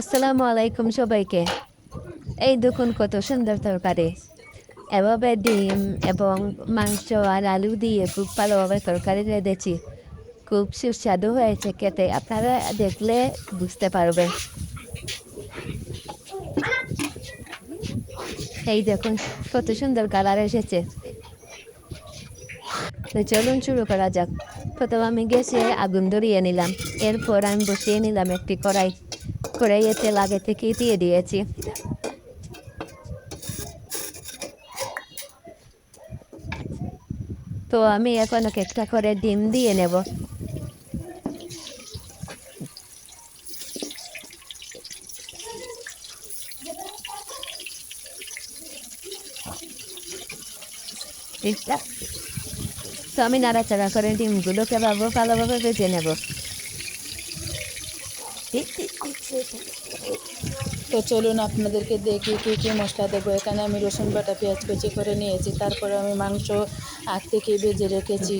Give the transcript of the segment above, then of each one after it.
আসসালামু আলাইকুম সবাইকে। এই দেখুন কত সুন্দর তরকারি। এভাবে ডিম এবং মাংস আর আলু দিয়ে খুব ভালোভাবে তরকারি রেঁধেছি। খুব সুস্বাদু হয়েছে খেতে, আপনারা দেখলে বুঝতে পারবেন। এই দেখুন কত সুন্দর কালার এসেছে। তো চলুন শুরু করা যাক। প্রথম আমি গ্যাসে আগুন ধরিয়ে নিলাম। এরপর আমি বসিয়ে নিলাম একটি কড়াই। কড়াইয়ে তেল আগে থেকেই দিয়ে দিয়েছি। তো আমি এখন এক একটা করে ডিম দিয়ে নেব। তো আমি নাড়াচাড়া করে ডিমগুলোকে ভাবো ভালোভাবে ভেজে নেব। তো চলুন আপনাদেরকে দেখি কী কী মশলা দেবো। এখানে আমি রসুন বাটা, পেঁয়াজ কুচি করে নিয়েছি। তারপরে আমি মাংস আগ থেকে ভেজে রেখেছি।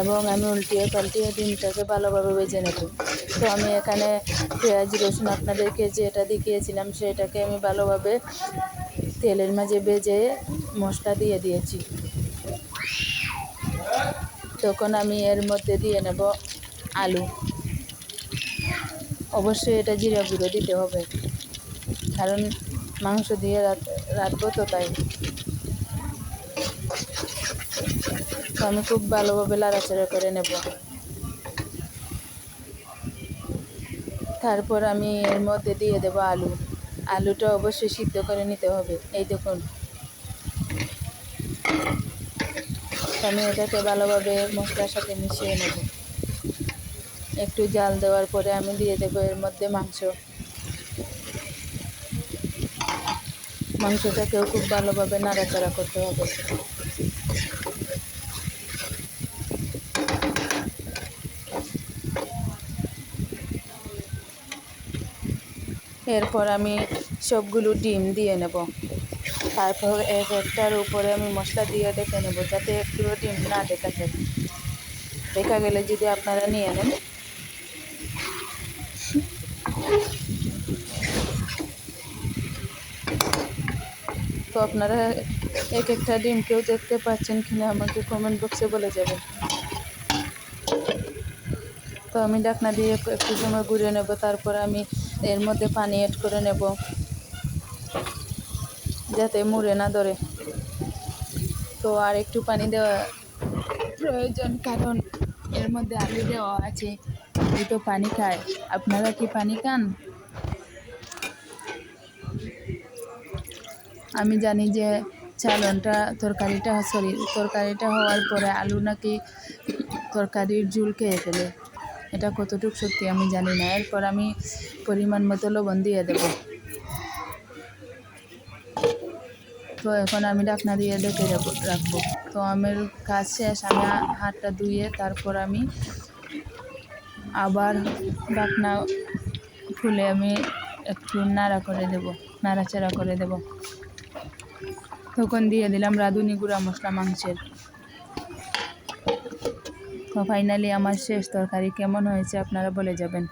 এবং আমি উল্টিয়ে পাল্টিয়ে ডিমটাকে ভালোভাবে ভেজে নেব। তো আমি এখানে পেঁয়াজ, রসুন আপনাদেরকে যেটা দেখিয়েছিলাম, সেটাকে আমি ভালোভাবে তেলের মাঝে ভেজে মশলা দিয়ে দিয়েছি। তখন আমি এর মধ্যে দিয়ে নেব আলু। অবশ্যই এটা জিরা গুঁড়ো দিতে হবে, কারণ মাংস দিয়ে রাখব তো তাই। তো আমি খুব ভালোভাবে লাড়াচাড়া করে নেব। তারপর আমি এর মধ্যে দিয়ে দেব আলু। আলুটা অবশ্যই সিদ্ধ করে নিতে হবে, এই দেখুন। আমি এটাকে ভালোভাবে মশলার সাথে মিশিয়ে নেব। একটু জাল দেওয়ার পরে আমি দিয়ে দেবো এর মধ্যে মাংস। মাংসটাকেও খুব ভালোভাবে নাড়াচাড়া করতে হবে। এরপর আমি সবগুলো ডিম দিয়ে নেব। তারপর এক একটার উপরে আমি মশলা দিয়ে ডেকে নেব, যাতে একটু ডিম না দেখা যায়। দেখা গেলে যদি আপনারা নিয়ে নেন। তো আপনারা এক একটা ডিম কেউ দেখতে পাচ্ছেন কিনা আমাকে কমেন্ট বক্সে বলে যাবেন। তো আমি ডাকনা দিয়ে একটু সময় ঘুরিয়ে নেব, তারপর আমি এর মধ্যে পানি অ্যাড করে নেব। যাতে মুড়ে না ধরে। তো আর একটু পানি দেওয়া প্রয়োজন, কারণ এর মধ্যে আলু দেওয়া আছে। তো পানি খায়। আপনারা কি পানি খান? আমি জানি যে চালনটা, তরকারিটা সরি, তরকারিটা হওয়ার পরে আলু নাকি তরকারির ঝুল খেয়ে ফেলে। এটা কতটুকু সত্যি আমি জানি না। এরপর আমি পরিমাণ মতো লবণ দিয়ে দেব। তো এখন আমি ডাকনা দিয়ে ডেকে রাখব রাখব। তো আমার কাজ শেষ, আমি হাতটা ধুয়ে তারপর আমি আবার ডাকনা খুলে আমি একটু নাড়া করে দেব, নাড়াচাড়া করে দেব। তখন দিয়ে দিলাম রাঁধুনি গুঁড়া মশলা মাংসের। তো ফাইনালি আমার শেষ তরকারি কেমন হয়েছে আপনারা বলে যাবেন।